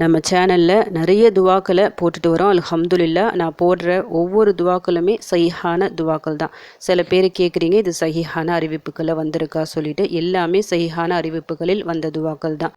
நம்ம சேனலில் நிறைய துவாக்களை போட்டுட்டு வரோம். அலஹம்துல்லா நான் போடுற ஒவ்வொரு துவாக்களுமே சஹிஹான துவாக்கள் தான். சில பேர் கேட்குறீங்க இது சஹிஹான அறிவிப்புகளை வந்திருக்கா சொல்லிட்டு எல்லாமே சஹிஹான அறிவிப்புகளில் வந்த துவாக்கள் தான்.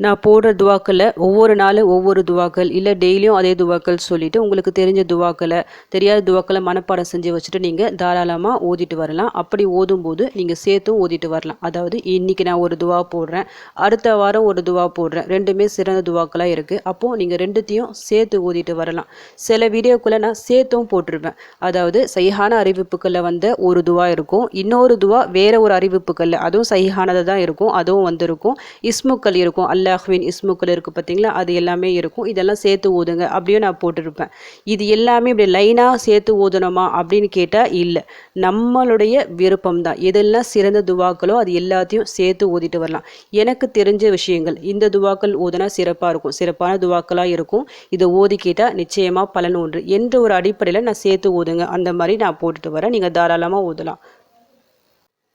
நான் போடுற துவாக்களில் ஒவ்வொரு நாளும் ஒவ்வொரு துவாக்கள் இல்லை டெய்லியும் அதே துவாக்கள் சொல்லிவிட்டு உங்களுக்கு தெரிஞ்ச துவாக்களை தெரியாத துவாக்களை மனப்பாடம் செஞ்சு வச்சுட்டு நீங்கள் தாராளமாக ஓதிட்டு வரலாம். அப்படி ஓதும்போது நீங்கள் சேர்த்தும் ஓதிட்டு வரலாம். அதாவது இன்றைக்கி நான் ஒரு துவா போடுறேன் அடுத்த வாரம் ஒரு துவா போடுறேன் ரெண்டுமே சிறந்த துவாக்களாக இருக்குது அப்போது நீங்கள் ரெண்டுத்தையும் சேர்த்து ஓதிட்டு வரலாம். சில வீடியோக்குள்ளே நான் சேர்த்தும் போட்டிருப்பேன். அதாவது சைஹான அறிவிப்புகளில் வந்த ஒரு துவா இருக்கும் இன்னொரு துவா வேற ஒரு அறிவிப்புகளில் அதுவும் சைஹானதாக தான் இருக்கும் அதுவும் வந்திருக்கும். இஸ்முக்கள் இருக்கும் அல்லாஹ்வின் இஸ்முக்கள் இருக்குது பார்த்தீங்களா அது எல்லாமே இருக்கும். இதெல்லாம் சேர்த்து ஓதுங்க அப்படியே நான் போட்டிருப்பேன். இது எல்லாமே இப்படி லைனாக சேர்த்து ஓதணுமா அப்படின்னு கேட்டால் இல்லை. நம்மளுடைய விருப்பம் தான் எதெல்லாம் சிறந்த துவாக்களோ அது எல்லாத்தையும் சேர்த்து ஓதிட்டு வரலாம். எனக்கு தெரிஞ்ச விஷயங்கள் இந்த துவாக்கள் ஓதுனா சிறப்பாக இருக்கும். சிறப்பான துவாக்களாக இருக்கும். இதை ஓதி கேட்டால் நிச்சயமாக பலன் ஒன்று என்ற ஒரு அடிப்படையில் நான் சேர்த்து ஓதுங்க அந்த மாதிரி நான் போட்டுட்டு வரேன். நீங்கள் தாராளமாக ஓதலாம்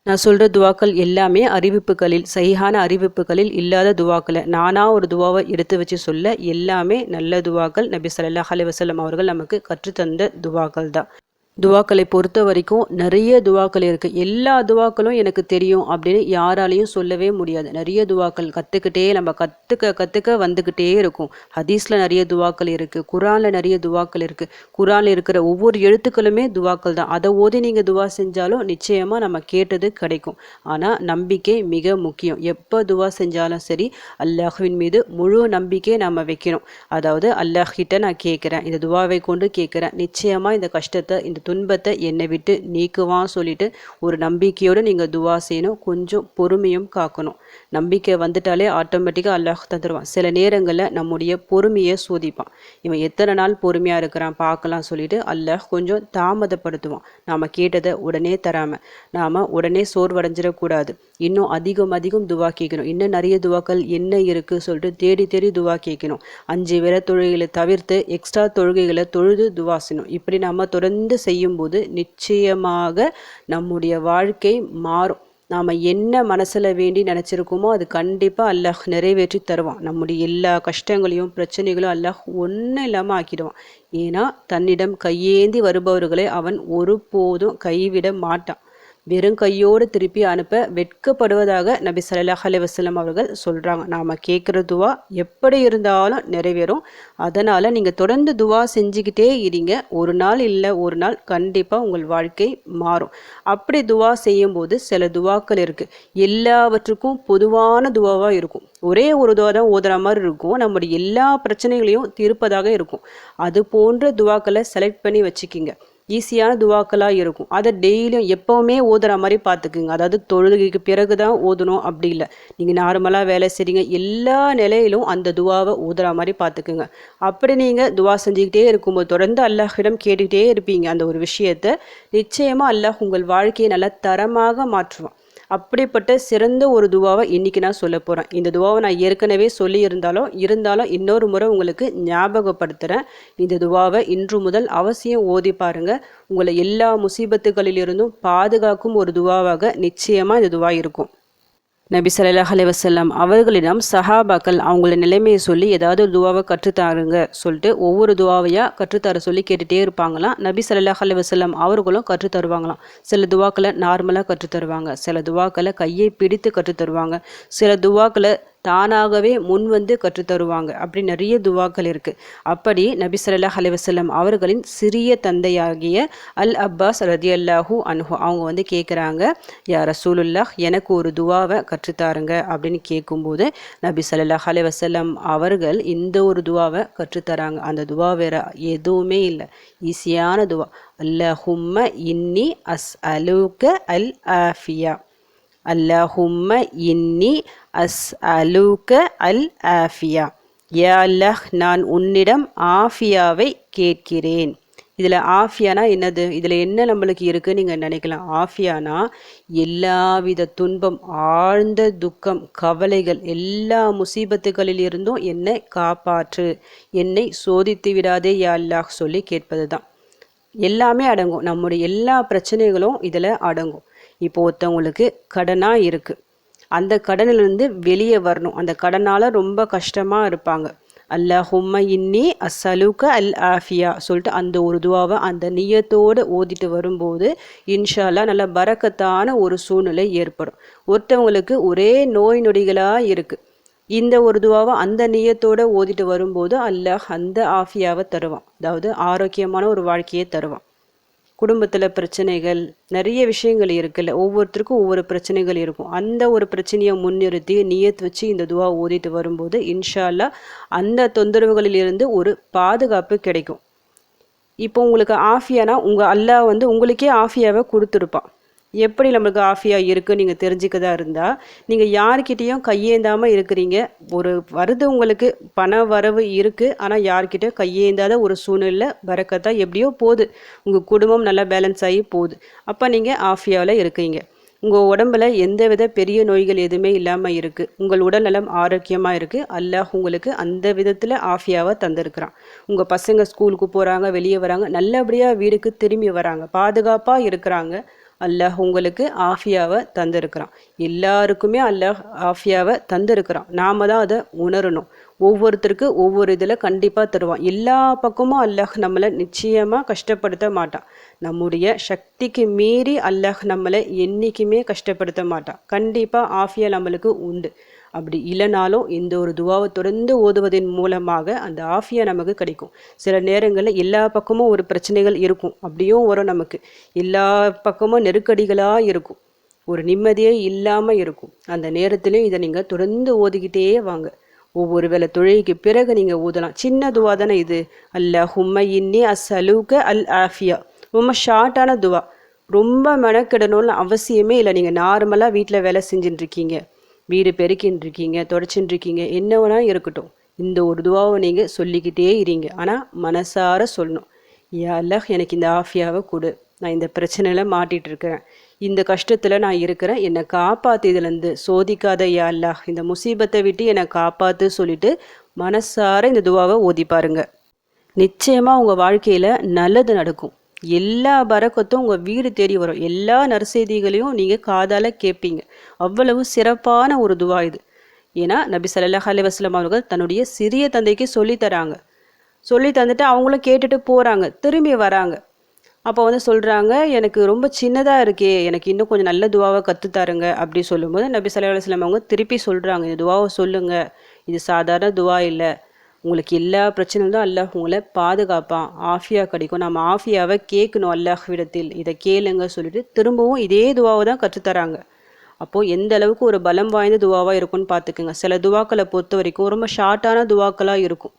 நான் சொல்கிற துவாக்கள் எல்லாமே அறிவிப்புகளில் சரியான அறிவிப்புகளில் இல்லாத துவாக்களை. நானாக ஒரு துவாவை எடுத்து வச்சு சொல்ல எல்லாமே நல்ல துவாக்கள் நபி சல்லா அலி வசலம் அவர்கள் நமக்கு கற்றுத்தந்த துவாக்கள் தான் துவாக்களை பொறுத்த வரைக்கும் நிறைய துவாக்கள் இருக்குது எல்லா துவாக்களும் எனக்கு தெரியும் அப்படின்னு யாராலையும் சொல்லவே முடியாது. நிறைய துவாக்கள் கற்றுக்கிட்டே நம்ம கற்றுக்க கற்றுக்க வந்துக்கிட்டே இருக்கும். ஹதீஸில் நிறைய துவாக்கள் இருக்குது குரானில் நிறைய துவாக்கள் இருக்குது குரானில் இருக்கிற ஒவ்வொரு எழுத்துக்களுமே துவாக்கள் தான். அதை ஓதி நீங்கள் துவா செஞ்சாலும் நிச்சயமாக நம்ம கேட்டது கிடைக்கும். ஆனால் நம்பிக்கை மிக முக்கியம். எப்போ துவா செஞ்சாலும் சரி அல்லாஹுவின் மீது முழு நம்பிக்கை நம்ம வைக்கணும். அதாவது அல்லாஹ்கிட்ட நான் கேட்குறேன் இந்த துவாவை கொண்டு கேட்குறேன் நிச்சயமாக இந்த கஷ்டத்தை இந்த துன்பத்தை என்னை விட்டு நீக்குவான் சொல்லிட்டு ஒரு நம்பிக்கையோடு நீங்கள் துவா செய்யணும். கொஞ்சம் பொறுமையும் காக்கணும். நம்பிக்கை வந்துட்டாலே ஆட்டோமேட்டிக்காக அல்லாஹ் தந்துடுவான் சில நேரங்களில் நம்முடைய பொறுமையை சோதிப்பான். இவன் எத்தனை நாள் பொறுமையாக இருக்கிறான் பார்க்கலாம் சொல்லிட்டு அல்லாஹ் கொஞ்சம் தாமதப்படுத்துவான். நாம் கேட்டதை உடனே தராமல் நாம் உடனே சோர்வடைஞ்சிடக்கூடாது. இன்னும் அதிகம் அதிகம் துவா கேட்கணும். இன்னும் நிறைய துவாக்கள் என்ன இருக்குது சொல்லிட்டு தேடி தேடி துவா கேட்கணும். அஞ்சு வேலை தொழுகைகளை தவிர்த்து எக்ஸ்ட்ரா தொழுகைகளை தொழுது துவா செய்யணும். இப்படி நம்ம தொடர்ந்து செய்ய செய்யும்போது நிச்சயமாக நம்முடைய வாழ்க்கை மாறும். நாம் என்ன மனசில் வேண்டி நினச்சிருக்கோமோ அது கண்டிப்பாக அல்லாஹ் நிறைவேற்றி தருவான். நம்முடைய எல்லா கஷ்டங்களையும் பிரச்சனைகளும் அல்லாஹ் ஒன்றும் இல்லாமல் ஆக்கிடுவான். ஏன்னா தன்னிடம் கையேந்தி வருபவர்களை அவன் ஒருபோதும் கைவிட மாட்டான். வெறும் கையோடு திருப்பி அனுப்ப வெட்கப்படுவதாக நபி சல்லாஹ் அலி வசலம் அவர்கள் சொல்கிறாங்க நாம் கேட்குற துவா எப்படி இருந்தாலும் நிறைவேறும். அதனால் நீங்கள் தொடர்ந்து துவா செஞ்சுக்கிட்டே இருங்க. ஒரு நாள் இல்லை ஒரு நாள் கண்டிப்பாக உங்கள் வாழ்க்கை மாறும். அப்படி துவா செய்யும்போது சில துவாக்கள் இருக்குது எல்லாவற்றுக்கும் பொதுவான துவாவாக இருக்கும். ஒரே ஒரு துவா தான் ஓதுற மாதிரி இருக்கும். நம்முடைய எல்லா பிரச்சனைகளையும் தீர்ப்பதாக இருக்கும். அது போன்ற துவாக்களை செலக்ட் பண்ணி வச்சுக்கிங்க. ஈஸியான துவாக்களாக இருக்கும். அதை டெய்லியும் எப்போவுமே ஓதுற மாதிரி பார்த்துக்குங்க அதாவது தொழுகைக்கு பிறகு தான் ஓதணும் அப்படி இல்லை. நீங்கள் நார்மலாக வேலை செய்றீங்க. எல்லா நிலையிலும் அந்த துவாவை ஓதுற மாதிரி பார்த்துக்குங்க அப்படி நீங்கள் துவா செஞ்சுக்கிட்டே இருக்கும்போது தொடர்ந்து அல்லாஹிடம் கேட்டுக்கிட்டே இருப்பீங்க. அந்த ஒரு விஷயத்தை நிச்சயமாக அல்லாஹ் உங்கள் வாழ்க்கையை நல்லா தரமாக மாற்றுவான். அப்படிப்பட்ட சிறந்த ஒரு துவாவை இன்றைக்கி நான் சொல்ல போகிறேன் இந்த துவாவை நான் ஏற்கனவே சொல்லியிருந்தாலும் இருந்தாலும் இன்னொரு முறை உங்களுக்கு ஞாபகப்படுத்துகிறேன் இந்த துவாவை இன்று முதல் அவசியம் ஓதி பாருங்கள் உங்களை எல்லா முசீபத்துகளிலிருந்தும் பாதுகாக்கும் ஒரு துவாவாக நிச்சயமாக இந்த துவா இருக்கும். நபி சல்லாஹ் அலைவசல்லாம் அவர்களிடம் சஹாபாக்கள் அவங்கள நிலைமையை சொல்லி ஏதாவது ஒரு துவாவை கற்றுத்தாருங்க சொல்லிட்டு ஒவ்வொரு துவாவையாக கற்றுத்தர சொல்லி கேட்டுகிட்டே இருப்பாங்களாம். நபி சல்லாஹ் அலைவசல்லாம் அவர்களும் கற்றுத்தருவாங்களாம். சில துவாக்களை நார்மலாக கற்றுத்தருவாங்க. சில துவாக்களை கையை பிடித்து கற்றுத்தருவாங்க. சில துவாக்களை தானாகவே முன் வந்து கற்றுத்தருவாங்க. அப்படி நிறைய துவாக்கள் இருக்குது அப்படி நபி சல்லாஹ் அவர்களின் சிறிய தந்தையாகிய அல் அப்பாஸ் ரதி அல்லாஹூ அன்ஹு அவங்க வந்து கேட்குறாங்க யா ரசூலுல்லாஹ் எனக்கு ஒரு துவாவை கற்றுத்தாருங்க. அப்படின்னு கேட்கும்போது நபி சல்லாஹ் அவர்கள் இந்த ஒரு துவாவை கற்றுத்தராங்க. அந்த துவா வேற எதுவுமே இல்லை. ஈஸியான துவா. அல்லஹும்ம இன்னி அஸ் அலுக்க அல் ஆஃபியா. அல்லஹும்ம இன்னி அஸ் அலூக அல் ஆஃபியா யா அல்லாஹ் நான் உன்னிடம் ஆஃபியாவை கேட்கிறேன். இதில் ஆஃபியானா என்னது? இதில் என்ன நம்மளுக்கு இருக்குது நீங்கள் நினைக்கலாம். ஆஃபியானா எல்லாவித துன்பம் ஆழ்ந்த துக்கம் கவலைகள் எல்லா முசீபத்துகளில் இருந்தும் என்னை காப்பாற்று. என்னை சோதித்து விடாதே யா அல்லாஹ் சொல்லி கேட்பது தான் எல்லாமே அடங்கும். நம்முடைய எல்லா பிரச்சனைகளும் இதில் அடங்கும். இப்போ ஒருத்தவங்களுக்கு கடனாக இருக்குது அந்த கடனிலிருந்து வெளியே வரணும். அந்த கடனால் ரொம்ப கஷ்டமாக இருப்பாங்க. அல்லாஹும்ம இன்னி அசலுக்க அல் ஆஃபியா சொல்லிட்டு அந்த ஒரு துவாவை அந்த நியத்தோடு ஓதிட்டு வரும்போது இன்ஷால்லா நல்ல பறக்கத்தான ஒரு சூழ்நிலை ஏற்படும். ஒருத்தவங்களுக்கு ஒரே நோய் நொடிகளாக இருக்குது இந்த ஒரு துவாவை அந்த நியத்தோடு ஓதிட்டு வரும்போது அல்லாஹ் அந்த ஆஃபியாவை தருவான். அதாவது ஆரோக்கியமான ஒரு வாழ்க்கையை தருவான். குடும்பத்தில் பிரச்சனைகள் நிறைய விஷயங்கள் இருக்குல்ல. ஒவ்வொருத்தருக்கும் ஒவ்வொரு பிரச்சனைகள் இருக்கும். அந்த ஒரு பிரச்சனையை முன்னிறுத்தி நியத் வச்சு இந்த துவா ஓதிட்டு வரும்போது இன்ஷால்லா அந்த தொந்தரவுகளிலிருந்து ஒரு பாதுகாப்பு கிடைக்கும். இப்போ உங்களுக்கு ஆஃபியானா உங்கள் அல்லாஹ் வந்து உங்களுக்கே ஆஃபியாவை கொடுத்துருப்பான். எப்படி நம்மளுக்கு ஆஃபியாக இருக்குது நீங்கள் தெரிஞ்சுக்கதா இருந்தால் நீங்கள் யார்கிட்டேயும் கையேந்தாமல் இருக்கிறீங்க. ஒரு வருது உங்களுக்கு பண வரவு இருக்குது ஆனால் யார்கிட்ட கையேந்தாத ஒரு சூழ்நிலை வரக்கத்தா எப்படியோ போகுது உங்கள் குடும்பம் நல்லா பேலன்ஸ் ஆகி போகுது அப்போ நீங்கள் ஆஃபியாவில் இருக்கீங்க. உங்கள் உடம்புல எந்தவித பெரிய நோய்கள் எதுவுமே இல்லாமல் இருக்குது உங்கள் உடல்நலம் ஆரோக்கியமாக இருக்குது அல்லாஹ் உங்களுக்கு அந்த விதத்தில் ஆஃபியாவை தந்திருக்கிறான். உங்கள் பசங்க ஸ்கூலுக்கு போகிறாங்க வெளியே வராங்க நல்லபடியாக வீடுக்கு திரும்பி வராங்க. பாதுகாப்பாக இருக்கிறாங்க. அல்லாஹ் உங்களுக்கு ஆஃபியாவை தந்திருக்கிறான். எல்லாருக்குமே அல்லாஹ் ஆஃபியாவை தந்திருக்கிறான். நாம் தான் அதை உணரணும். ஒவ்வொருத்தருக்கு ஒவ்வொரு இதில் கண்டிப்பாக தருவான். எல்லா பக்கமும் அல்லாஹ் நம்மளை நிச்சயமாக கஷ்டப்படுத்த மாட்டான். நம்முடைய சக்திக்கு மீறி அல்லாஹ் நம்மளை என்றைக்குமே கஷ்டப்படுத்த மாட்டான். கண்டிப்பாக ஆஃபியா நம்மளுக்கு உண்டு. அப்படி இல்லைனாலும் இந்த ஒரு துவாவை தொடர்ந்து ஓதுவதன் மூலமாக அந்த ஆஃபியா நமக்கு கிடைக்கும். சில நேரங்களில் எல்லா பக்கமும் ஒரு பிரச்சனைகள் இருக்கும். அப்படியும் வரும் நமக்கு. எல்லா பக்கமும் நெருக்கடிகளாக இருக்கும். ஒரு நிம்மதியே இல்லாமல் இருக்கும். அந்த நேரத்திலையும் இதை நீங்கள் தொடர்ந்து ஓதிக்கிட்டே வாங்க. ஒவ்வொரு வேலை தொழிலுக்கு பிறகு நீங்கள் ஊதலாம் சின்ன துவா தானே இது. அல்ல ஹும்ம இன்னி அசலுக அல் ஆஃபியா. ரொம்ப ஷார்ட்டான துவா. ரொம்ப மெனக்கெடணும்னு அவசியமே இல்லை. நீங்கள் நார்மலாக வீட்டில் வேலை செஞ்சுட்டு இருக்கீங்க. வீடு பெருக்கின்னு இருக்கீங்க தொடச்சின்னு இருக்கீங்க என்ன வேணால் இருக்கட்டும். இந்த ஒரு துவாவை நீங்கள் சொல்லிக்கிட்டே இருங்க. ஆனால் மனசார சொல்லணும். யாழ்ல எனக்கு இந்த ஆஃபியாவை கொடு. நான் இந்த பிரச்சனையில் மாட்டிகிட்டு இருக்கிறேன் இந்த கஷ்டத்தில் நான் இருக்கிறேன். என்னை காப்பாற்று இதுலேருந்து. சோதிக்காத யா இந்த முசீபத்தை விட்டு என்னை காப்பாற்று சொல்லிட்டு மனசார இந்த துவாவை ஓதி பாருங்க. நிச்சயமாக உங்கள் வாழ்க்கையில் நல்லது நடக்கும். எல்லா பறக்கத்தும் உங்கள் வீடு தேடி வரும். எல்லா நற்செய்திகளையும் நீங்கள் காதால் கேட்பீங்க அவ்வளவு சிறப்பான ஒரு துவா இது. ஏன்னா நபி சல்லாஹ் அலி வஸ்லாம் அவர்கள் தன்னுடைய சிறிய தந்தைக்கு சொல்லி தராங்க. சொல்லி தந்துட்டு அவங்களும் கேட்டுட்டு போகிறாங்க திரும்பி வராங்க. அப்போ வந்து சொல்கிறாங்க எனக்கு ரொம்ப சின்னதாக இருக்கே. எனக்கு இன்னும் கொஞ்சம் நல்ல துவாவை கற்றுத்தாருங்க அப்படி சொல்லும்போது நபி சல்லா அலுவலாம் அவங்க திருப்பி சொல்கிறாங்க இந்த துவாவை சொல்லுங்கள் இது சாதாரண துவா இல்லை. உங்களுக்கு எல்லா பிரச்சனைகளும் அல்லாஹ் உங்களை பாதுகாப்பான் ஆஃபியா கிடைக்கும். நம்ம ஆஃபியாவை கேட்கணும் அல்லாஹ்விடத்தில். இதை கேளுங்க சொல்லிட்டு திரும்பவும் இதே துவாவை தான் கற்றுத்தராங்க. அப்போது எந்த அளவுக்கு ஒரு பலம் வாய்ந்த துவாவாக இருக்கும்னு பார்த்துக்குங்க. சில துவாக்களை பொறுத்த வரைக்கும் ரொம்ப ஷார்ட்டான துவாக்களாக இருக்கும்.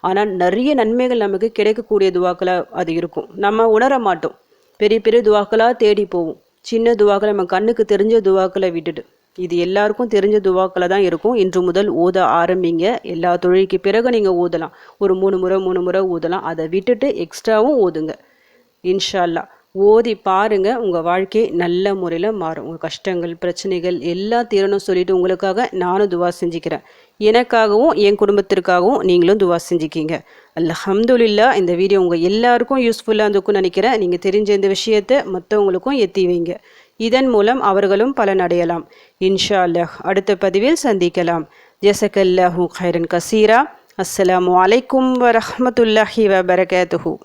ஆனால் நிறைய நன்மைகள் நமக்கு கிடைக்கக்கூடிய துவாக்களாக அது இருக்கும். நம்ம உணர மாட்டோம். பெரிய பெரிய துவாக்களாக தேடி போவோம். சின்ன துவாக்களை நம்ம கண்ணுக்கு தெரிஞ்ச துவாக்களை விட்டுட்டு. இது எல்லாருக்கும் தெரிஞ்ச துவாக்களை தான் இருக்கும். இன்று முதல் ஊத ஆரம்பிங்க. எல்லா தொழிலுக்கு பிறகு நீங்கள் ஊதலாம். ஒரு மூணு முறை மூணு முறை ஊதலாம். அதை விட்டுட்டு எக்ஸ்ட்ராவும் ஊதுங்க. இன்ஷால்லா. ஓதி பாருங்க. உங்கள் வாழ்க்கை நல்ல முறையில் மாறும். உங்கள் கஷ்டங்கள் பிரச்சனைகள் எல்லாம் தீரணும் சொல்லிட்டு உங்களுக்காக நானும் துவா செஞ்சுக்கிறேன். எனக்காகவும் என் குடும்பத்திற்காகவும் நீங்களும் துவா செஞ்சுக்கிங்க. அல்ஹம்துலில்லா. இந்த வீடியோ உங்கள் எல்லாருக்கும் யூஸ்ஃபுல்லாக இருந்துக்கும் நினைக்கிறேன். நீங்கள் தெரிஞ்ச இந்த விஷயத்தை மற்றவங்களுக்கும் எத்தி வைங்க. இதன் மூலம் அவர்களும் பலனடையலாம். இன்ஷா அல்லாஹ் அடுத்த பதிவில் சந்திக்கலாம். ஜசகல்லாஹூ ஹைரன் கசீரா. அஸ்ஸலாமு அலைக்கும் வரஹமத்துல்லாஹி வபரகாத்துஹூ.